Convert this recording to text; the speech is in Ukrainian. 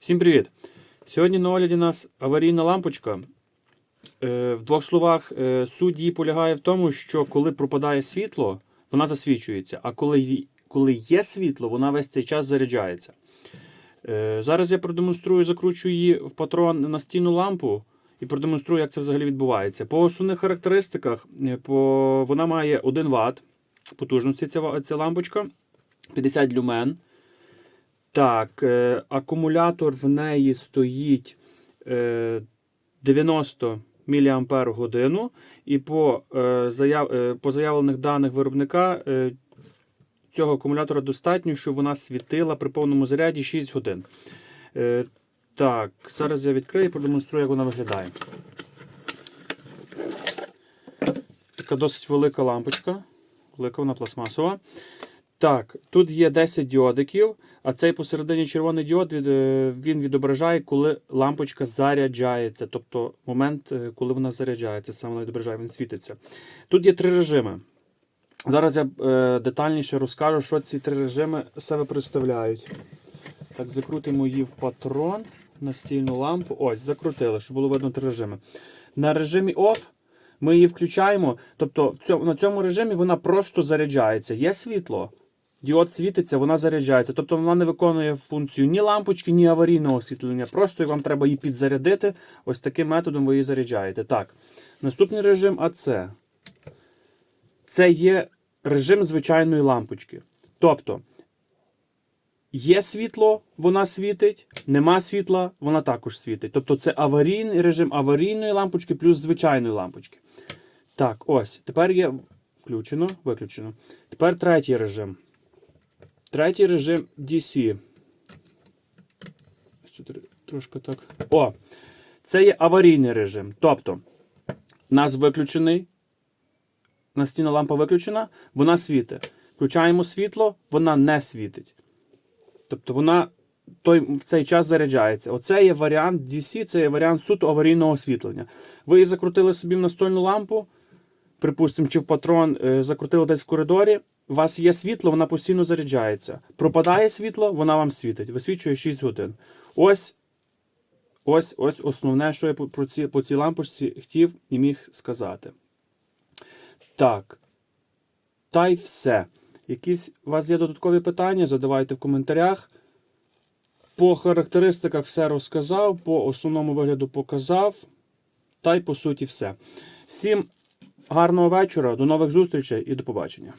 Всім привіт! Сьогодні на огляді у нас аварійна лампочка. Е, В двох словах, е, суть її полягає в тому, що коли пропадає світло, вона засвічується, а коли, коли є світло, вона весь цей час заряджається. Е, Зараз я продемонструю, закручу її в патрон на стіну лампу і продемонструю, як це взагалі відбувається. По основних характеристиках по... вона має 1 Вт потужності ця, ця лампочка, 50 люмен. Так, е, акумулятор в неї стоїть е, 90 мАч, і по, е, заяв, е, по заявлених даних виробника е, цього акумулятора достатньо, щоб вона світила при повному заряді 6 годин. Е, так, зараз я відкрию і продемонструю, як вона виглядає. Така досить велика лампочка. Велика вона пластмасова. Так, тут є 10 діодиків, а цей посередині червоний діод е, він відображає, коли лампочка заряджається. Тобто момент, е, коли вона заряджається, саме вона відображає, він світиться. Тут є три режими. Зараз я е, детальніше розкажу, що ці три режими себе представляють. Так, закрутимо її в патрон на стільну лампу. Ось, закрутили, щоб було видно три режими. На режимі OFF ми її включаємо. Тобто на цьому режимі вона просто заряджається. Є світло, діод світиться, вона заряджається. Тобто вона не виконує функцію ні лампочки, ні аварійного освітлення. Просто вам треба її підзарядити. Ось таким методом ви її заряджаєте. Так. Наступний режим АЦ. Це є режим звичайної лампочки. Тобто. Є світло, вона світить, нема світла, вона також світить. Тобто це аварійний режим аварійної лампочки плюс звичайної лампочки. Так, ось. Тепер є включено, виключено. Тепер третій режим. Третій режим DC. Трошки так. О! Це є аварійний режим. Тобто, у нас виключений. Настінна лампа виключена, вона світить. Включаємо світло, вона не світить. Тобто вона той, в цей час заряджається. Оце є варіант DC, це є варіант суто аварійного освітлення. Ви її закрутили собі настольну лампу, припустимо, чи в патрон е, закрутили десь в коридорі. У вас є світло, вона постійно заряджається. Пропадає світло, вона вам світить. Висвічує 6 годин. Ось, ось, ось основне, що я про ці, по цій лампочці хотів і міг сказати. Так. Та й все. Якісь у вас є додаткові питання, задавайте в коментарях. По характеристиках все розказав, по основному вигляду показав. Та й по суті все. Всім гарного вечора, до нових зустрічей і до побачення.